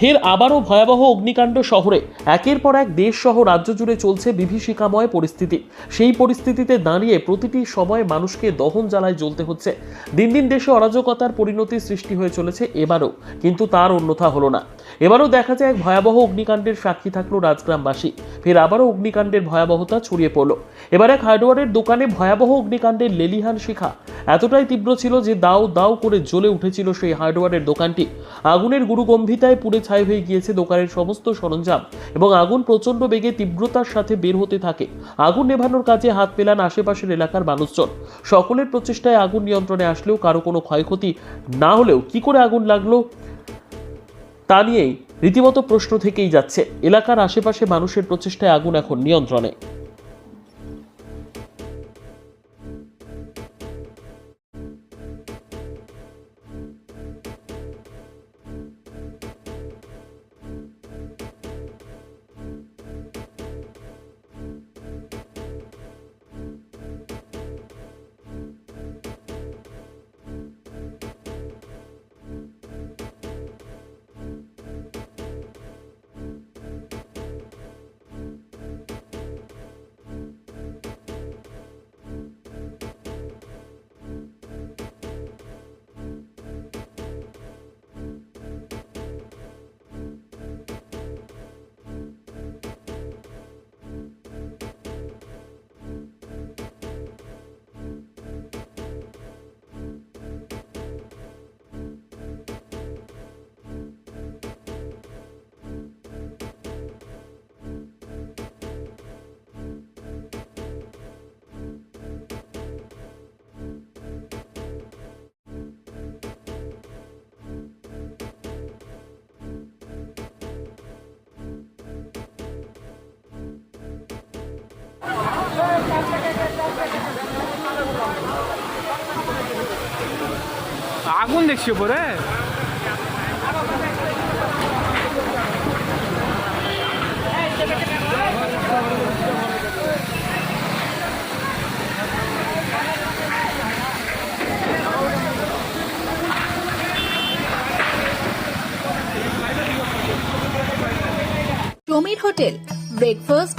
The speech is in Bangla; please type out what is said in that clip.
ফের আবারও ভয়াবহ অগ্নিকাণ্ড শহরে। একের পর এক দেশ সহ রাজ্য জুড়ে চলছে বিভীষিকাময় পরিস্থিতি। সেই পরিস্থিতিতে দাঁড়িয়ে প্রতিটি সময় মানুষকে দহন জ্বালায় জ্বলতে হচ্ছে। দিন দিন দেশে অরাজকতার পরিণতি সৃষ্টি হয়ে চলেছে এবারও, কিন্তু তার অন্যথা হলো না। এবারও দেখা যায় এক ভয়াবহ অগ্নিকাণ্ডের সাক্ষী থাকল রাজগ্রামবাসী। ফের আবারও অগ্নিকাণ্ডের ভয়াবহতা ছড়িয়ে পড়ল। এবার এক হার্ডওয়ারের দোকানে ভয়াবহ অগ্নিকাণ্ডের লেলিহান শিখা। এতটাই তীব্র ছিল যে দাও দাও করে জ্বলে উঠেছিল সেই হার্ডওয়ারের দোকানটি। আগুনের গুরুগম্ভিতায় পুড়ে ছাই হয়ে গিয়েছে দোকানের সমস্ত সরঞ্জাম এবং আগুন প্রচণ্ড বেগে তীব্রতার সাথে বের হতে থাকে। আগুন নেভানোর কাজে হাত পেলান আশেপাশের এলাকার মানুষজন। সকলের প্রচেষ্টায় আগুন নিয়ন্ত্রণে আসলেও কারও কোনো ক্ষয়ক্ষতি না হলেও কি করে আগুন লাগল তা নিয়েই রীতিমতো প্রশ্ন থেকেই যাচ্ছে। এলাকার আশেপাশে মানুষের প্রচেষ্টায় আগুন এখন নিয়ন্ত্রণে। আগুন দেখছি উপরে। Samir hotel breakfast